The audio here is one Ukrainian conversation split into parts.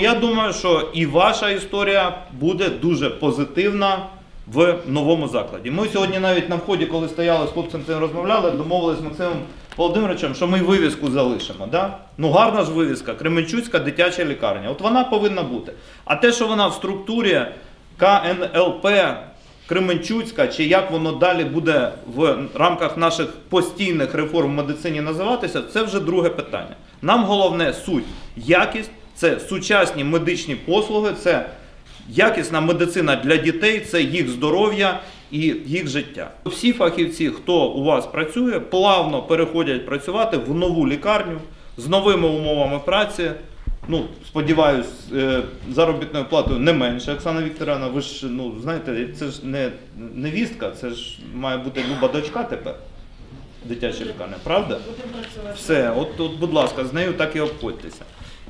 Я думаю, що і ваша історія буде дуже позитивна в новому закладі. Ми сьогодні навіть на вході, коли стояли з хлопцем цим розмовляли, домовилися з Максимом Володимировичем, що ми вивіску залишимо. Да? Ну гарна ж вивіска, Кременчуцька дитяча лікарня. От вона повинна бути. А те, що вона в структурі КНЛП Кременчуцька, чи як воно далі буде в рамках наших постійних реформ в медицині називатися, це вже друге питання. Нам головне суть, якість, це сучасні медичні послуги, це якісна медицина для дітей, це їх здоров'я і їх життя. Всі фахівці, хто у вас працює, плавно переходять працювати в нову лікарню з новими умовами праці. Ну, сподіваюсь, е, заробітною платою не менше, Оксана Вікторовна. Ви ж ну знаєте, це ж не невістка, це ж має бути люба дочка тепер. Дитяча лікарня, правда? Все, от, от, будь ласка, з нею так і обходьтеся.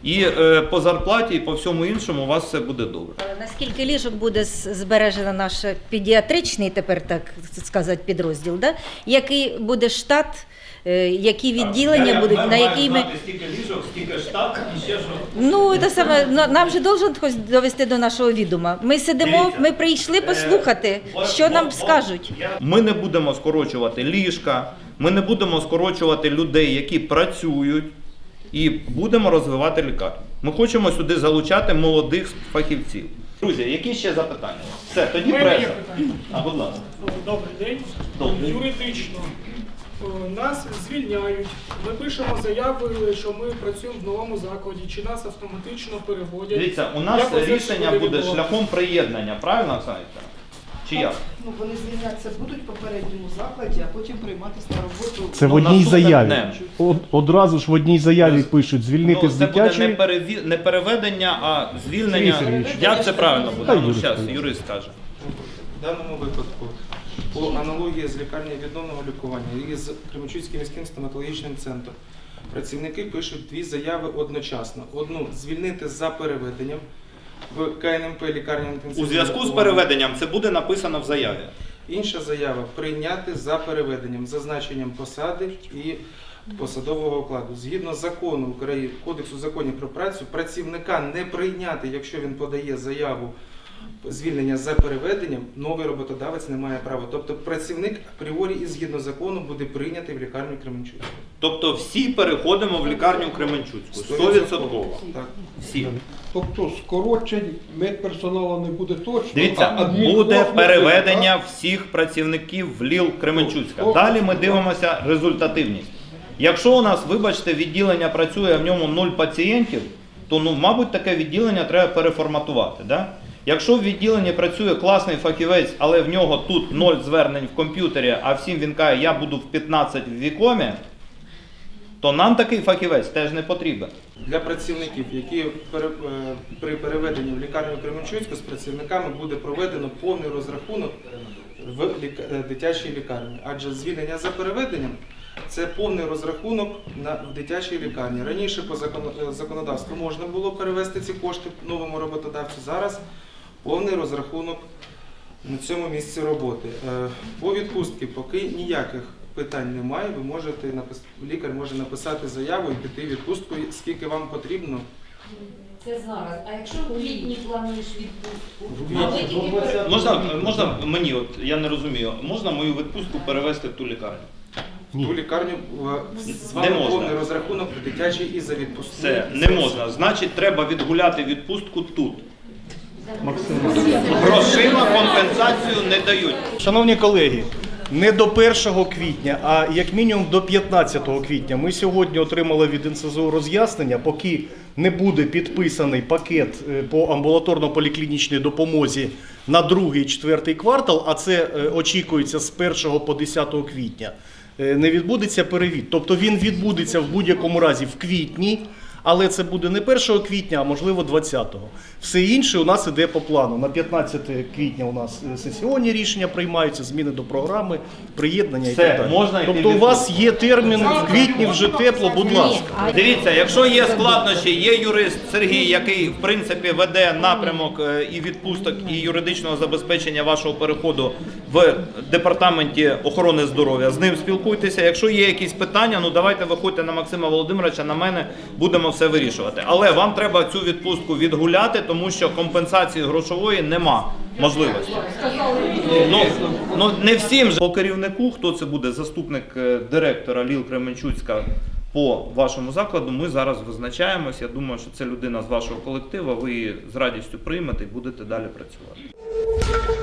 І е, по зарплаті, і по всьому іншому у вас все буде добре. Е, Наскільки ліжок буде збережено наш педіатричний, тепер так сказати, підрозділ, да? який буде штат, е, які відділення будуть, на які ми. стільки ліжок, стільки штат і ще що. Ну, це саме, на- нам же должен хтось довести до нашого відома. Ми сидимо, Дивіться, ми прийшли послухати, Е, що бо- нам бо- скажуть. Ми не будемо скорочувати ліжка, ми не будемо скорочувати людей, які працюють, і будемо розвивати лікарню. Ми хочемо сюди залучати молодих фахівців. Друзі, які ще запитання? Все, тоді преса. А, будь ласка. Добрий день. Добрий. Юридично е, нас звільняють. Ми пишемо заяви, що ми працюємо в новому закладі, чи нас автоматично переводять. Дивіться, у нас Як рішення буде відбуватися? шляхом приєднання, правильно, Оксана? Чи як? Ну, вони звільнятися будуть в попередньому закладі, а потім прийматися на роботу. Це Ну, в одній наступне заяві. днем. Од- одразу ж в одній заяві пишуть звільнити Ну, з це буде дитячої. не, переві... не переведення, а звільнення. Сергій Сергійович. Як це правильно буде? Ну, юрист зараз скаже. юрист скаже. В даному випадку, по аналогії з лікарнею відновного лікування і з Кременчуцьким міським стоматологічним центром, працівники пишуть дві заяви одночасно. Одну звільнити за переведенням в КНМП лікарня У зв'язку з переведенням це буде написано в заяві. Інша заява прийняти за переведенням, зазначенням посади і посадового окладу. Згідно закону України, Кодексу законів про працю, працівника не прийняти, якщо він подає заяву звільнення за переведенням, новий роботодавець не має права. Тобто працівник апріорі і згідно закону буде прийнятий в лікарню Кременчуцьку. Тобто всі переходимо в лікарню Кременчуцьку. 100%. Так. Всі. Тобто скорочень медперсоналу не буде точно. Дивіться, а буде може, переведення так? всіх працівників в ЛІЛ Кременчуцька. О, Далі ми дивимося результативність. Якщо у нас, вибачте, відділення працює, а в ньому нуль пацієнтів, то ну, мабуть, таке відділення треба переформатувати. Да? Якщо в відділенні працює класний фахівець, але в нього тут ноль звернень в комп'ютері, а всім він каже, я буду в 15 в вікомі, то нам такий фахівець теж не потрібен. Для працівників, які е, при переведенні в лікарню Кременчуцьку з працівниками буде проведено повний розрахунок в е, дитячій лікарні. Адже звільнення за переведенням це повний розрахунок на дитячій лікарні. Раніше по е, законодавству можна було перевести ці кошти новому роботодавцю. Зараз повний розрахунок на цьому місці роботи. Е, По відпустці поки ніяких питань немає. Ви можете напис... лікар може написати заяву і піти відпустку, скільки вам потрібно. Це зараз. А якщо в квітні плануєш відпустку, а ви тільки Можна, можна мені, от я не розумію, можна мою відпустку перевести в ту лікарню? Ту лікарню е, з Не вами можна. повний розрахунок в дитячій і за відпустку. Це не можна. Значить, треба відгуляти відпустку тут. Грошима компенсацію не дають. Шановні колеги, не до 1 квітня, а як мінімум до 15 квітня. Ми сьогодні отримали від НСЗУ роз'яснення, поки не буде підписаний пакет е, по амбулаторно-поліклінічній допомозі на другий четвертий квартал, а це е, очікується з 1 по 10 квітня. е, Не відбудеться перевід. Тобто він відбудеться в будь-якому разі в квітні, але це буде не 1 квітня, а можливо 20-го. Все інше у нас іде по плану. На 15 квітня у нас е, сесіонні рішення приймаються, зміни до програми, приєднання і так далі. можна тобто у вас є термін в квітні вже тепло, будь ласка. Дивіться, якщо є складнощі, є юрист Сергій, який в принципі веде напрямок е, і відпусток, і юридичного забезпечення вашого переходу в департаменті охорони здоров'я. З ним спілкуйтеся. Якщо є якісь питання, ну давайте виходьте на Максима Володимировича, на мене будемо все вирішувати. Але вам треба цю відпустку відгуляти, тому що компенсації грошової нема можливості. Ну, ну не всім же по керівнику, хто це буде заступник е, директора Ліл Кременчуцька по вашому закладу, ми зараз визначаємось. Я думаю, що це людина з вашого колективу. Ви її з радістю приймете і будете далі працювати.